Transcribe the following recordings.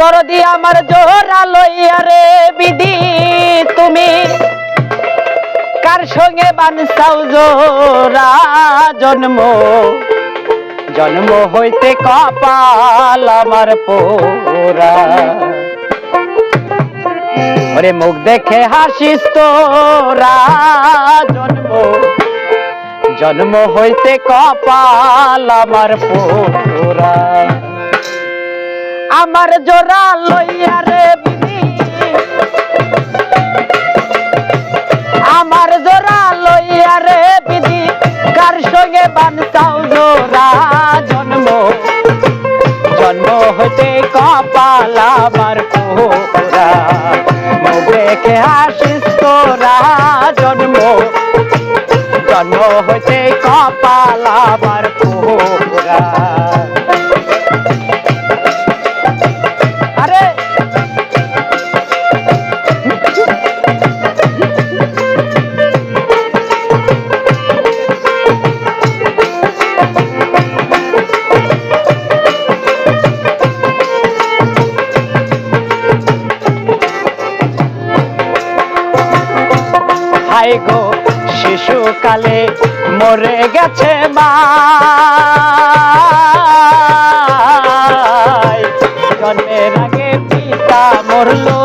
দরদি আমার জোরা লইয়া রে বিধি তুমি। কার সঙ্গে বানসাও জোরা জন্ম? জন্ম হইতে কপাল আমার পোরা ওরে মুখ দেখে হাসিস তোরা, জন্ম। জন্ম হইতে কপাল আমার পোরা আমার জোড়া লইয়া রে বিধি আমার জোড়া লইয়া রে বিধি কার সঙ্গে বানসাও জোড়া জন্ম? জন্ম হইতে কপাল আমার পোরা মুখে হাসিস তোরা জন্ম? জন্ম হইতে কপাল আমার হাই গো শিশুকালে মরে গেছে মা। জন্মের আগে পিতা মরলো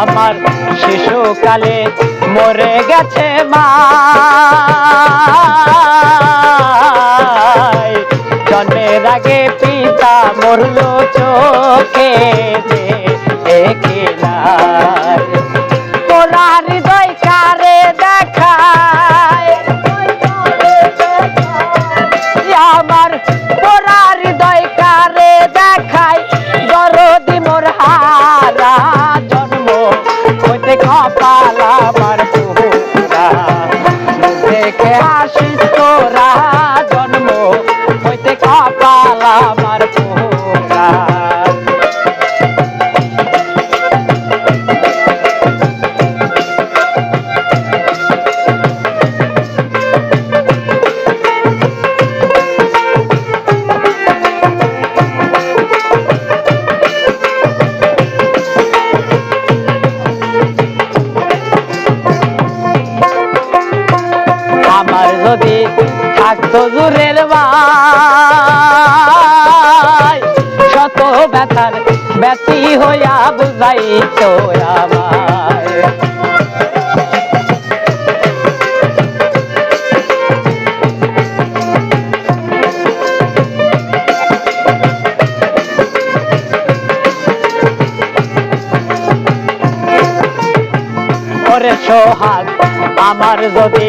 আমার শিশুকালে মরে গেছে মা। জন্মের আগে পিতা মরল চোখে। আসিস তোরা দূরের ভাই। শত ব্যথার ব্যথি হইয়া বুঝাইতো আমায়। ওরে সোহাগ আমার যদি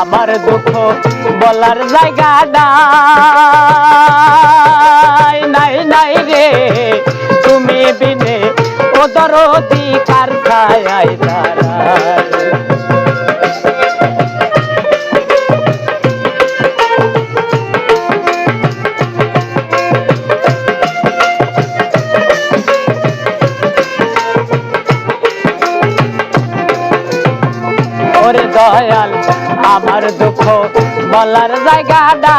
আমার দুঃখ বলার জায়গা নাই নাই নাই রে। তুমি বিনে ও দরদি কার ছায় দয়াল আমার দুঃখ বলার জায়গাটা।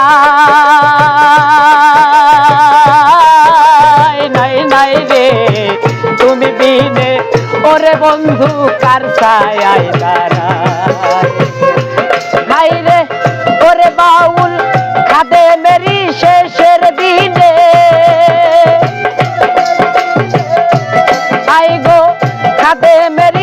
নাই নাই রে, তুমি বিনে ওরে বন্ধু কার ছায় নাই রে, ওরে বাউল খাদে মেরি শেষের দিনে। আই গো, খাদে মেরি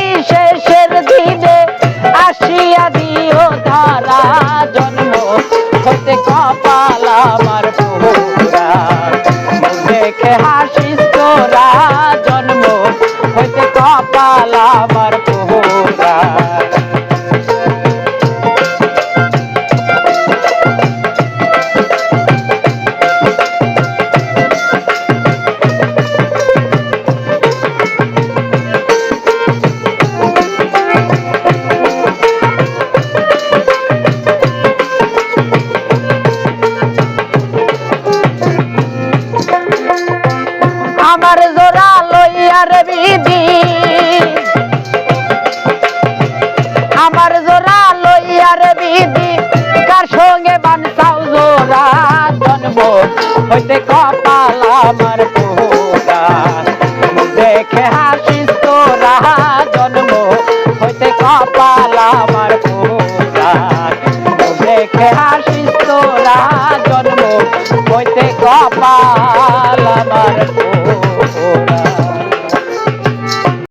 জন্ম হইতে কপাল আমার জোড়া লইয়ার বিধি। আমার জোড়া লইয়ার বিধি, কার সঙ্গে বানসাও জোড়া জন্ম। হইতে কপাল আমার পোড়া দেখে হাসিস তোরা জন্ম। হইতে কপাল আমার